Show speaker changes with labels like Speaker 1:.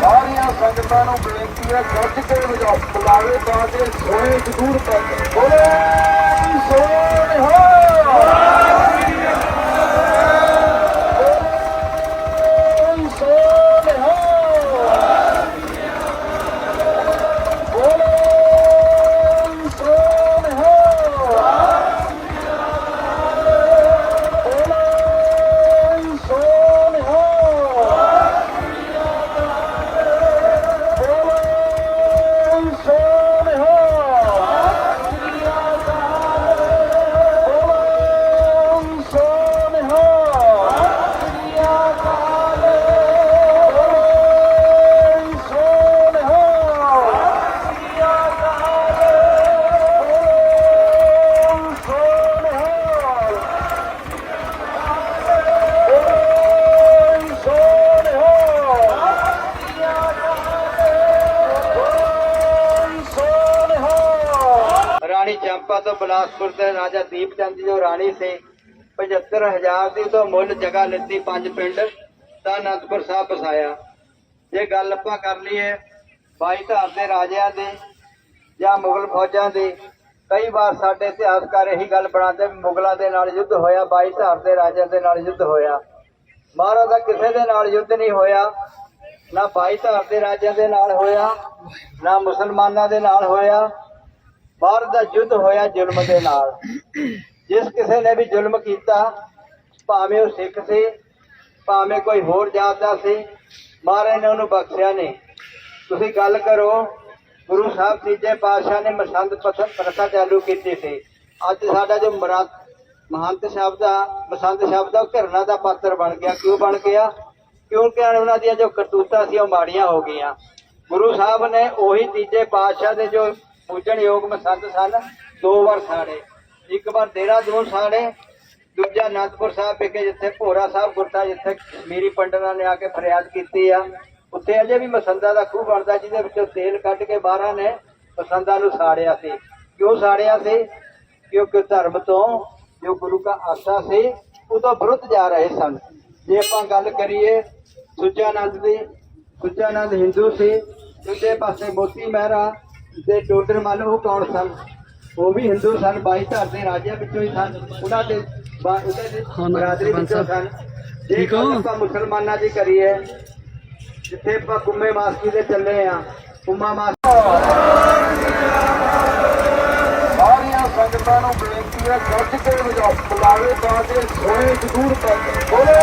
Speaker 1: ਸਾਰੀਆਂ ਸੰਗਤਾਂ ਨੂੰ ਬੇਨਤੀ ਹੈ ਗੱਜ ਕੇ ਵਜਾ ਬੁਲਾਵੇ ਬਾਦੇ ਸੋਹਣੇ ਜ਼ਰੂਰ ਤੱਕ ਬੋਲੇ। ਹੋ
Speaker 2: ਰਾਣੀ ਚੰਪਾ ਤੋਂ ਬਿਲਾਸਪੁਰ ਦੇ ਰਾਜਾ ਦੀਪ ਚੰਦ ਜੋ ਰਾਣੀ 75000 ਦੀ ਤੋਂ ਮੁੱਲ ਜਗ੍ਹਾ ਲਿੱਤੀ ਪੰਜ ਪਿੰਡ ਤਾਂ ਅਨੰਦਪੁਰ ਸਾਹਿਬ ਵਸਾਇਆ। ਜੇ ਗੱਲ ਆਪਾਂ ਕਰ ਲਈਏ ਬਾਈ ਧਾਰ ਦੇ ਰਾਜਿਆਂ ਦੀ ਜਾਂ ਮੁਗਲ ਫੌਜਾਂ ਦੀ, ਕਈ ਵਾਰ ਸਾਡੇ ਇਤਿਹਾਸਕਾਰ ਇਹੀ ਗੱਲ ਬਣਾਉਂਦੇ ਵੀ ਮੁਗਲਾਂ ਦੇ ਨਾਲ ਯੁੱਧ ਹੋਇਆ, ਬਾਈ ਧਾਰ ਦੇ ਰਾਜਿਆਂ ਦੇ ਨਾਲ ਯੁੱਧ ਹੋਇਆ। ਮਹਾਰਾਜ ਦਾ ਕਿਸੇ ਦੇ ਨਾਲ ਯੁੱਧ ਨਹੀਂ ਹੋਇਆ, ਨਾ ਬਾਈ ਧਾਰ ਦੇ ਰਾਜਿਆਂ ਦੇ ਨਾਲ ਹੋਇਆ, ਨਾ ਮੁਸਲਮਾਨਾਂ ਦੇ ਨਾਲ ਹੋਇਆ ਬਾਹਰ ਦਾ ਯੁੱਧ ਹੋਇਆ ਜ਼ੁਲਮ ਦੇ ਨਾਲ। ਜਿਸ ਕਿਸੇ ਨੇ ਵੀ ਜ਼ੁਲਮ ਕੀਤਾ, ਭਾਵੇਂ ਉਹ ਸਿੱਖ ਸੀ, ਭਾਵੇਂ ਕੋਈ ਹੋਰ ਜਾਤ ਦਾ ਸੀ, ਮਹਾਰਾਜ ਨੇ ਉਹਨੂੰ ਬਖਸ਼ਿਆ ਨਹੀਂ। ਤੁਸੀਂ ਗੱਲ ਕਰੋ, ਗੁਰੂ ਸਾਹਿਬ ਤੀਜੇ ਪਾਤਸ਼ਾਹ ਨੇ ਮਸੰਦ ਪ੍ਰਥਾ ਚਾਲੂ ਕੀਤੀ ਸੀ। ਅੱਜ ਸਾਡਾ ਜੋ ਮਰਾ- ਮਹੰਤ ਸ਼ਬਦ ਆ ਮਸੰਦ ਸ਼ਬਦ ਆ ਉਹ ਘਰਣਾ ਦਾ ਪਾਤਰ ਬਣ ਗਿਆ। ਕਿਉਂ ਬਣ ਗਿਆ? ਕਿਉਂਕਿ ਉਹਨਾਂ ਦੀਆਂ ਜੋ ਕਰਤੂਤਾਂ ਸੀ, ਉਹ ਮਾੜੀਆਂ ਹੋ ਗਈਆਂ। ਗੁਰੂ ਸਾਹਿਬ ਨੇ ਉਹੀ ਤੀਜੇ ਪਾਤਸ਼ਾਹ ਦੇ ਜੋ ਪੂਜਣ ਯੋਗ ਮਸੰਦ ਸਨ, ਦੋ ਵਾਰ ਸਾੜੇ। ਇੱਕ ਵਾਰ ਦੇਹਰਾਦੂਨ ਸਾੜੇ, ਦੂਜਾ ਅਨੰਦਪੁਰ ਸਾਹਿਬ ਵਿਖੇ ਜਿੱਥੇ ਭੋਰਾ ਸਾਹਿਬ ਗੁਰਤਾ ਜਿੱਥੇ ਕਸ਼ਮੀਰੀ ਪੰਡਤਾਂ ਨੇ ਆ ਕੇ ਫਰਿਆਦ ਕੀਤੀ ਆ। ਉੱਥੇ ਅਜੇ ਵੀ ਮਸੰਦਾ ਦਾ ਖੂਹ ਬਣਦਾ, ਜਿਹਦੇ ਵਿੱਚੋਂ ਤੇਲ ਕੱਢ ਕੇ ਬਾਹਰਾਂ ਨੇ ਮਸੰਦਾ ਨੂੰ ਸਾੜਿਆ ਸੀ। ਕਿਉਂ ਸਾੜਿਆ ਸੀ? ਕਿਉਂਕਿ ਧਰਮ ਤੋਂ ਜੋ ਗੁਰੂ ਦਾ ਆਸਾ ਸੀ ਉਹਦਾ ਵਿਰੁੱਧ ਜਾ ਰਹੇ ਸਨ। ਜੇ ਆਪਾਂ ਗੱਲ ਕਰੀਏ ਸੁਜਾਨੰਦ ਦੀ ਸੁਜਾਨੰਦ ਹਿੰਦੂ ਸੀ, ਦੂਜੇ ਪਾਸੇ ਮੋਤੀ ਮਹਿਰਾ ਤੇ ਟੋਡਰ ਮੱਲ ਉਹ ਕੌਣ ਸਨ? ਉਹ ਵੀ ਹਿੰਦੂ ਸਨ ਬਾਈ ਧਰ ਦੇ ਰਾਜਿਆਂ ਵਿੱਚੋਂ ਹੀ ਸਨ। ਉਹਨਾਂ ਦੇ ਉਹਦੇ ਦੇ ਬਰਾਦਰੀ ਵਿੱਚੋਂ ਸਨ। ਜੇ ਆਪਾਂ ਮੁਸਲਮਾਨਾਂ ਦੀ ਕਰੀਏ ਜਿੱਥੇ ਆਪਾਂ ਕੁੰਮੇ ਮਾਸਕੀ ਦੇ ਚੱਲੇ ਆ ਕੁੰਮਾ ਮਾਸ
Speaker 1: ਸਾਰੀਆਂ ਸੰਗਤਾਂ ਨੂੰ ਬੇਨਤੀ ਹੈ ਗੱਜ ਕੇ ਵਜਾ ਬੁਲਾਵੇ ਬਾਦੇ ਸੋਹਣੇ ਜ਼ਰੂਰ ਤੱਕ ਬੋਲੇ।